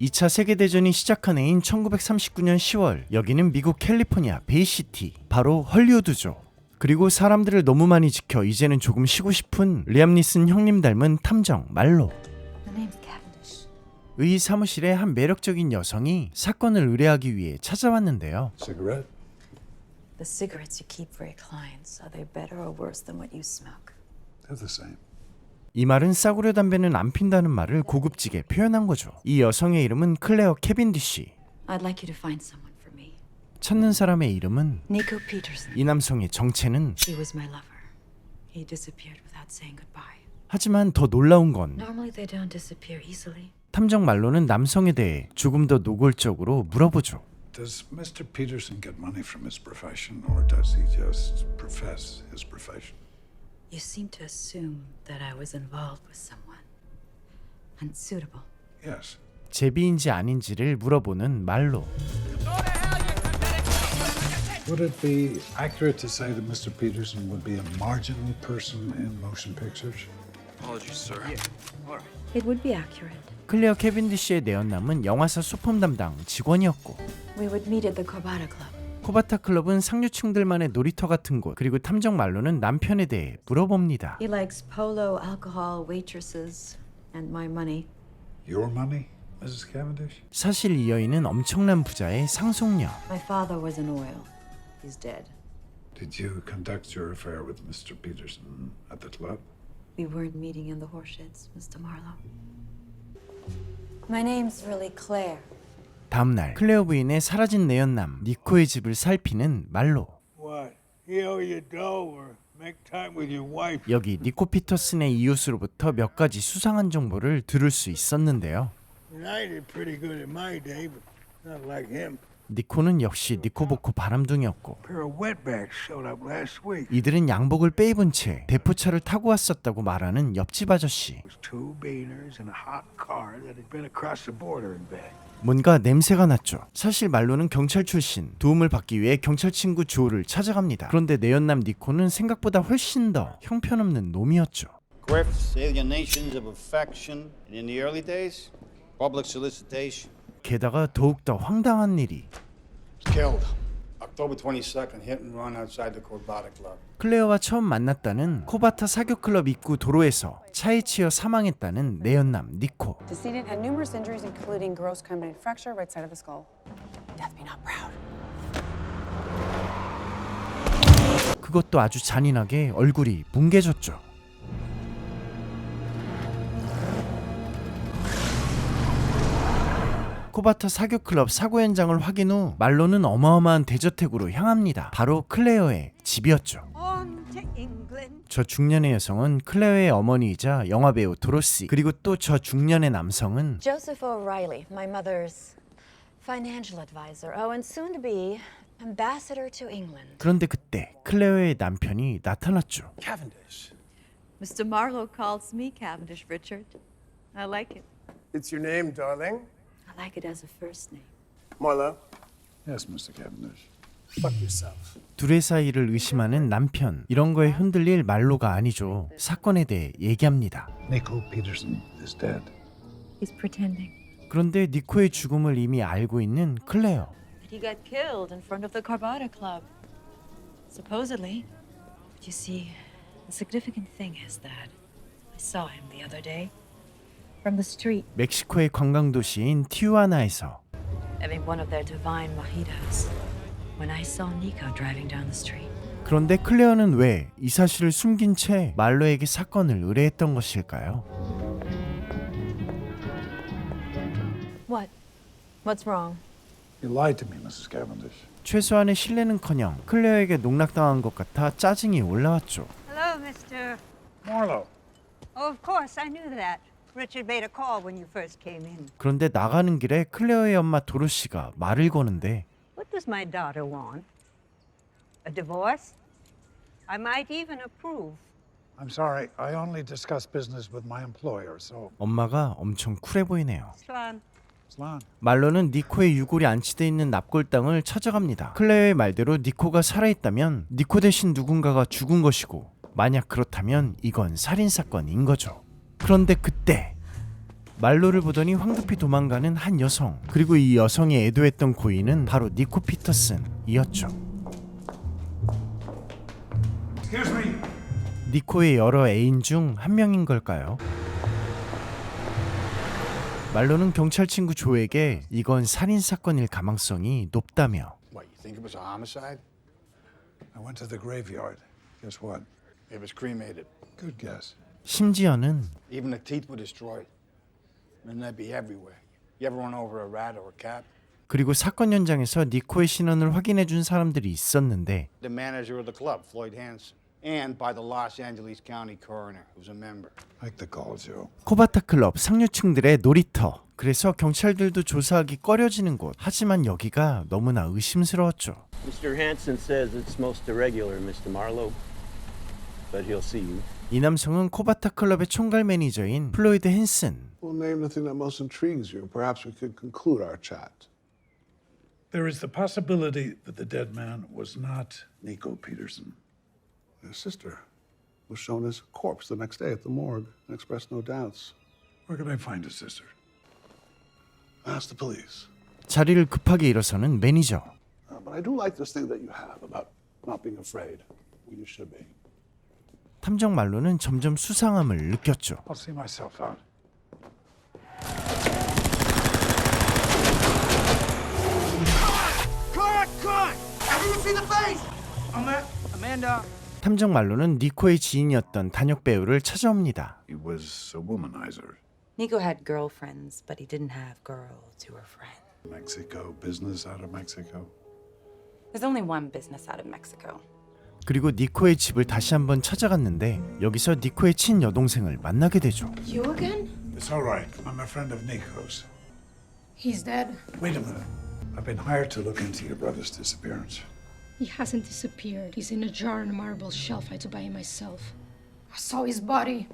2차 세계대전이 시작한 해인 1939년 10월 여기는 미국 캘리포니아 베이시티 바로 헐리우드죠 그리고 사람들을 너무 많이 지켜 이제는 조금 쉬고 싶은 리암 니슨 형님 닮은 탐정 말로 The name's Cavendish. 의 사무실에 한 매력적인 여성이 사건을 의뢰하기 위해 찾아왔는데요 Cigarette? The cigarettes you keep for your clients, are they better or worse than what you smoke? They're the same. 이 말은 싸구려 담배는 안 핀다는 말을 고급지게 표현한 거죠 이 여성의 이름은 클레어 캐빈디쉬 I'd like you to find someone for me. 찾는 사람의 이름은 Nico Peterson. 이 남성의 정체는 He was my lover. He disappeared without saying goodbye. 하지만 더 놀라운 건 Normally they don't disappear easily. 탐정 말로는 남성에 대해 조금 더 노골적으로 물어보죠. Does Mr. Peterson get money from his profession, or does he just profess his profession? You seem to assume that I was involved with someone unsuitable. Yes. 제비인지 아닌지를 물어보는 말로. Would it be accurate to say that Mr. Peterson would be a marginal person in motion pictures? Apologies, sir. It would be accurate. 클레어 캐빈디쉬의 내연남은 영화사 소품 담당 직원이었고 We would meet at the Corbata Club. 코바타 클럽은 상류층들만의 놀이터 같은 곳 그리고 탐정 말로는 남편에 대해 물어봅니다. He likes polo, alcohol, waitresses, and my money. Your money, Mrs. Cavendish? 사실 이 여인은 엄청난 부자의 상속녀. My father was in oil. He's dead. Did you conduct your affair with Mr. Peterson at the club? We weren't meeting in the horsesheds, Mr. Marlowe. My name's really Claire. 다음날 클레어 부인의 사라진 내연남 니코의 집을 살피는 말로. 여기 니코 피터슨의 이웃으로부터 몇 가지 수상한 정보를 들을 수 있었는데요. 니코는 역시 니코보코 바람둥이였고. 이들은 양복을 빼입은 채 대포차를 타고 왔었다고 말하는 옆집 아저씨. 뭔가 냄새가 났죠. 사실 말로는 경찰 출신. 도움을 받기 위해 경찰 친구 조를 찾아갑니다. 그런데 내연남 니코는 생각보다 훨씬 더 형편없는 놈이었죠. 게다가 더욱더 황당한 일이 Killed. October 22nd, hit and run outside the Corbata Club. 클레어와 처음 만났다는 코바타 사교 클럽 입구 도로에서 차에 치여 사망했다는 내연남 니코. Decedent had numerous injuries, including gross combinate fracture right side of the skull. Death be not proud. 그것도 아주 잔인하게 얼굴이 뭉개졌죠. 코바타 사교 클럽 사고 현장을 확인 후 말로는 어마어마한 대저택으로 향합니다. 바로 클레어의 집이었죠. 저 중년의 여성은 클레어의 어머니이자 영화 배우 도로시 그리고 또 저 중년의 남성은 Joseph O'Reilly, my mother's financial advisor. Oh, and soon to be ambassador to England. 그런데 그때 클레어의 남편이 나타났죠. Cavendish. Mr. Marlowe calls me Cavendish, Richard. I like it. It's your name, darling. I like it as a first name. Marlowe. Yes, Mr. Cavendish. Fuck yourself. 둘의 사이를 의심하는 남편 이런 거에 흔들릴 말로가 아니죠. 사건에 대해 얘기합니다. Nico Peterson is dead. He's pretending. 그런데 니코의 죽음을 이미 알고 있는 클레어. But he got killed in front of the Corbata Club. Supposedly. But you see, the significant thing is that I saw him the other day from the street 멕시코의 관광 도시인 티우아나에서 having one of their divine mojitos when I saw Nico driving down the street. 그런데 클레어는 왜 이 사실을 숨긴 채 말로에게 사건을 의뢰했던 것일까요? What? What's wrong? You lied to me, Mrs. Cavendish. 최소한의 신뢰는커녕 클레어에게 농락당한 것 같아 짜증이 올라왔죠. Hello, Mr. Marlowe. Oh, of course, I knew that. Richard made a call when you first came in. 그런데 나가는 길에 클레어의 엄마 도로시가 말을 거는데 What does my daughter want? A divorce? I might even approve. I'm sorry. I only discuss business with my employer, so. 엄마가 엄청 쿨해 보이네요. Slan, Slan. 말로는 니코의 유골이 안치돼 있는 납골당을 찾아갑니다. 클레어의 말대로 니코가 살아있다면 니코 대신 누군가가 죽은 것이고 만약 그렇다면 이건 살인 사건인 거죠. 그런데 그때 말로를 보더니 황급히 도망가는 한 여성 그리고 이 여성이 애도했던 고인은 바로 니코 피터슨이었죠 니코의 여러 애인 중 한 명인 걸까요? 말로는 경찰 친구 조에게 이건 살인 사건일 가망성이 높다며 What, you think it was a homicide? I went to the graveyard. Guess what? It was cremated. Good guess. 심지어는 Even the teeth were destroyed. And they'd be everywhere. You ever run over a rat or a cat? 그리고 사건 현장에서 니코의 신원을 확인해 준 사람들이 있었는데 The manager of the club, Floyd Hansen, and by the Los Angeles County coroner, who's a member. Like the call, Joe. 코바타 클럽 상류층들의 놀이터. 그래서 경찰들도 조사하기 꺼려지는 곳. 하지만 여기가 너무나 의심스러웠죠. Mr. Hanson says it's most irregular, Mr. Marlowe. But he'll see you. 이 남성은 코바타 클럽의 총괄 매니저인 플로이드 헨슨. We'll name the thing that most intrigues you. Perhaps we could conclude our chat. There is the possibility that the dead man was not Nico Peterson. His sister was shown as a corpse the next day at the morgue and expressed no doubts. Where can I find his sister? Ask the police. 자리를 급하게 일어서는 매니저. Uh, but I do like this thing that you have about not being afraid when you should be. 탐정 말로는 점점 수상함을 느꼈죠. I'll see myself out. 탐정 말로는 니코의 지인이었던 단역 배우를 찾아옵니다. He was a womanizer. Nico had girlfriends, but he didn't have girls who were friends. Mexico, business out of Mexico. There's only one business out of Mexico. 그리고 니코의 집을 다시 한번 찾아갔는데 여기서 니코의 친 여동생을 만나게 되죠. You again? It's all right. I'm a friend of Nico's. He's dead. Wait a minute. I've been hired to look into your brother's disappearance. He hasn't disappeared. He's in a jar on a marble shelf. I had to buy him myself. I saw his body.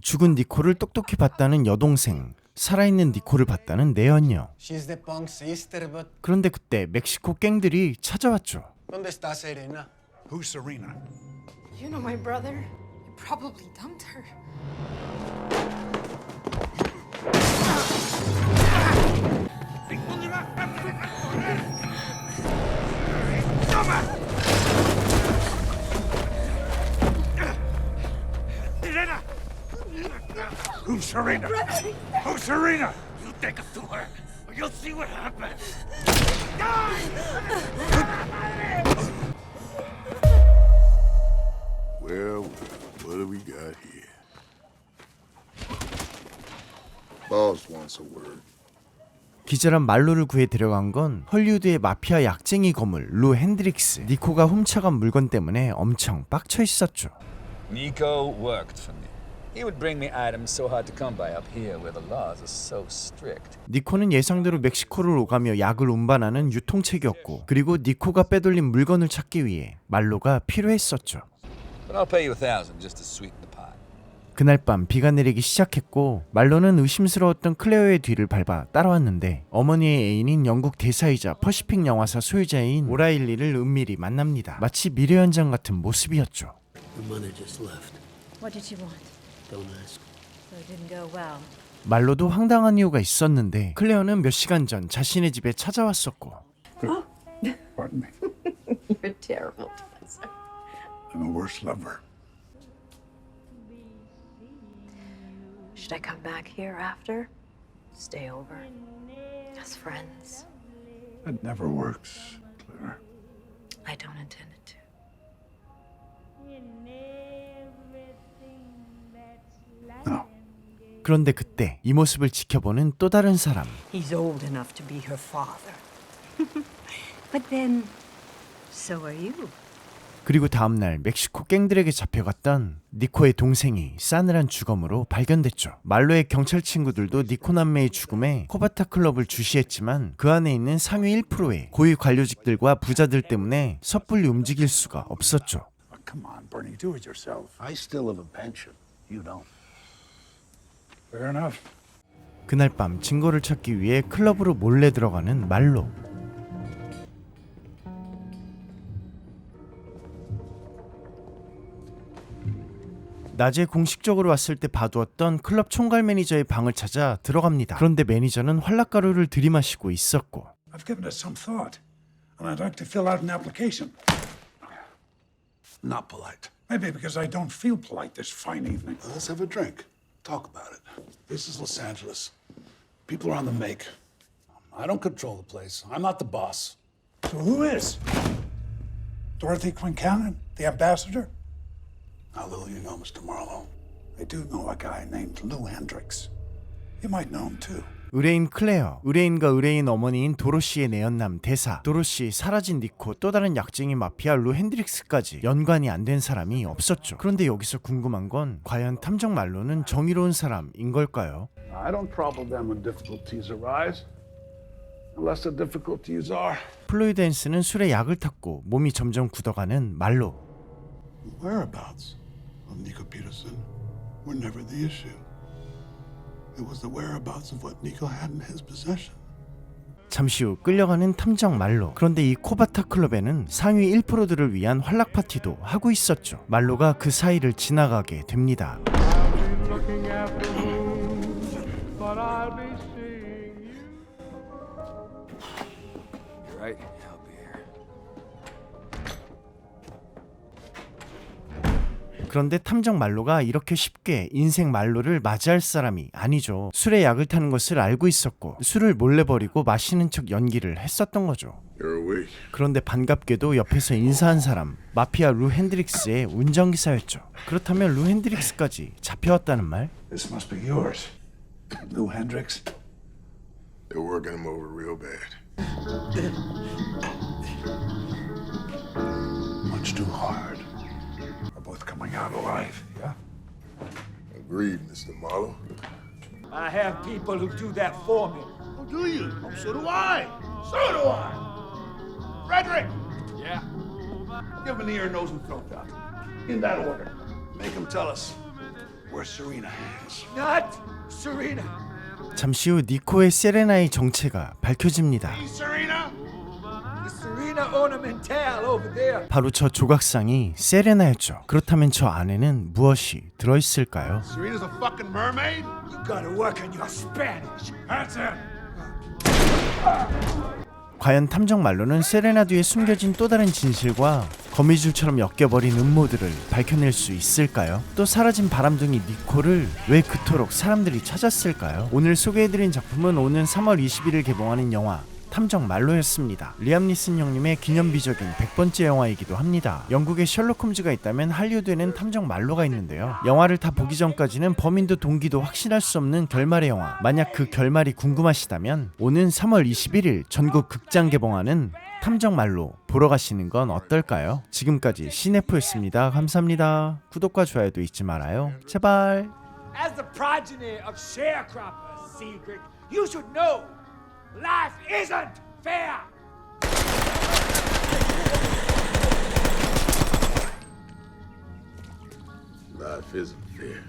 죽은 니코를 똑똑히 봤다는 여동생, 살아있는 니코를 봤다는 내연녀. She's the punk sister, but 그런데 그때 멕시코 갱들이 찾아왔죠. ¿dónde está Serena? Who's Serena? You know my brother? You probably dumped her. Who's Serena? Who's Serena? You take us to her. or You'll see what happens. Well, well, what do we got here? Boss wants a word. 기절한 말로를 구해 데려간 건 헐리우드의 마피아 약쟁이 거물 루 핸드릭스. 니코가 훔쳐간 물건 때문에 엄청 빡쳐 있었죠. Nico worked for me. He would bring me items so hard to come by up here where the laws are so strict. 니코는 예상대로 멕시코를 오가며 약을 운반하는 유통책이었고 그리고 니코가 빼돌린 물건을 찾기 위해 말로가 필요했었죠. But I'll pay you a thousand just to sweeten the pot. 그날 밤 비가 내리기 시작했고 말로는 의심스러웠던 클레어의 뒤를 밟아 따라왔는데 어머니의 애인인 영국 대사이자 퍼시픽 영화사 소유자인 오라일리를 은밀히 만납니다. 마치 미래 현장 같은 모습이었죠. Your mother just left. What did she want? Don't ask. So it didn't go well. 말로도 황당한 이유가 있었는데 클레어는 몇 시간 전 자신의 집에 찾아왔었고 Pardon me. You're terrible. I'm a worse lover. Should I come back here after? Stay over? As friends? That never works, Claire. I don't intend it to. No. 그런데 그때 이 모습을 지켜보는 또 다른 사람 He's old enough to be her father. but then, so are you. 그리고 다음날 멕시코 갱들에게 잡혀갔던 니코의 동생이 싸늘한 주검으로 발견됐죠. 말로의 경찰 친구들도 니코 남매의 죽음에 코바타 클럽을 주시했지만 그 안에 있는 상위 1%의 고위 관료직들과 부자들 때문에 섣불리 움직일 수가 없었죠. Come on, Bernie, do it yourself. I still have a pension. You don't. Fair enough. 그날 밤 증거를 찾기 위해 클럽으로 몰래 들어가는 말로. 낮에 공식적으로 왔을 때 봐두었던 클럽 총괄 매니저의 방을 찾아 들어갑니다. 그런데 매니저는 활락가루를 들이마시고 있었고 I've given it some thought, and I'd like to fill out an application. Not polite. Maybe because I don't feel polite this fine evening. Let's have a drink. Talk about it. This is Los Angeles. People are on the make. I don't control the place. I'm not the boss. So who is? Dorothy Quincannon, the ambassador? How little you know, Mr. Marlowe. I do know a guy named Lou Hendricks. You might know him too. 의뢰인 클레어, 의뢰인과 의뢰인 어머니인 도로시의 내연남 대사, 도로시 사라진 니코, 또 다른 약쟁이 마피아 루 핸드릭스까지 연관이 안 된 사람이 없었죠. 그런데 여기서 궁금한 건 과연 탐정 말로는 정의로운 사람인 걸까요? I don't trouble them when difficulties arise. Unless the difficulties are. 플로이드 앤스는 술에 약을 탔고 몸이 점점 굳어가는 말로. Whereabouts of Nico Peterson were never the issue. It was the whereabouts of what Nico had in his possession. 잠시 후 끌려가는 탐정 말로. 그런데 이 코바타 클럽에는 상위 1%들을 위한 활락 파티도 하고 있었죠. 말로가 그 사이를 지나가게 됩니다. 그런데 탐정 말로가 이렇게 쉽게 인생 말로를 맞이할 사람이 아니죠. 술에 약을 타는 것을 알고 있었고 술을 몰래 버리고 마시는 척 연기를 했었던 거죠. 그런데 반갑게도 옆에서 인사한 사람 마피아 루 핸드릭스의 운전기사였죠. 그렇다면 루 핸드릭스까지 잡혀왔다는 말? This must be alive, yeah? Agreed, Mr. Marlowe. I have people who do that for me. Oh, do you? Oh, so do I. So do I. Frederick! Yeah? Give him an ear, nose, and throat doctor. In that order. Make him tell us where Serena is. Not Serena. 잠시 후 니코의 세레나의 정체가 밝혀집니다. 바로 저 조각상이 세레나였죠. 그렇다면 저 안에는 무엇이 들어있을까요? Serena's a fucking mermaid? You gotta work on your Spanish. That's it. 과연 탐정 말로는 세레나 뒤에 숨겨진 또 다른 진실과 거미줄처럼 엮여버린 음모들을 밝혀낼 수 있을까요? 또 사라진 바람둥이 니코를 왜 그토록 사람들이 찾았을까요? 오늘 소개해드린 작품은 오는 3월 21일 개봉하는 영화 탐정 말로였습니다. 리암 니슨 형님의 기념비적인 100번째 영화이기도 합니다. 영국에 셜록 홈즈가 있다면 할리우드에는 탐정 말로가 있는데요. 영화를 다 보기 전까지는 범인도 동기도 확신할 수 없는 결말의 영화. 만약 그 결말이 궁금하시다면 오는 3월 21일 전국 극장 개봉하는 탐정 말로 보러 가시는 건 어떨까요? 지금까지 시네포였습니다. 감사합니다. 구독과 좋아요도 잊지 말아요. 제발. As the progeny of sharecroppers, Cedric, you should know life isn't fair. Life isn't fair.